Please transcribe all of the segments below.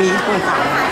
วบแ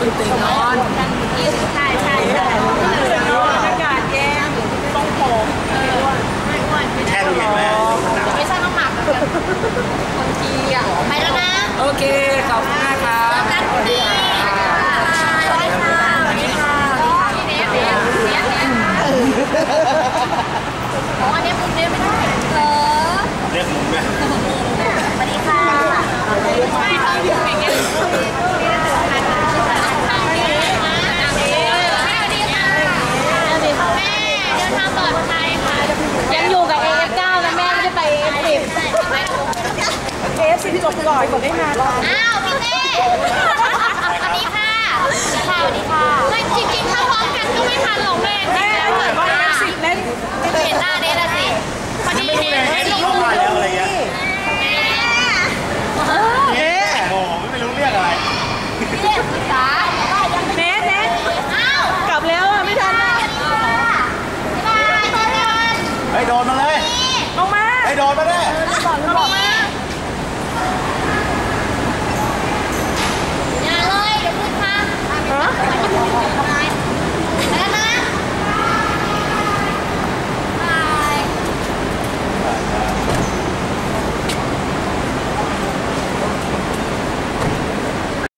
ตื่นตื่นนอนใช่ใช่ใช่อากาศแย่ต้องผอมไม่อ้วนไม่นไไม่ใช่ต้องหมักคนทีอะไปแล้วนะ โอเค อยคนได้งาอ้าวพี่เต้สวัสดีค่ะสวัสดีค่ะไม่จริงๆถ้าพร้อมกันก็ไม่ทันหรอกแม่แม่แล้วเหมือนว่าสิเล่นเห็นหน้าเดนละสิพอดีเดนลงรูปอะไรเงี้ย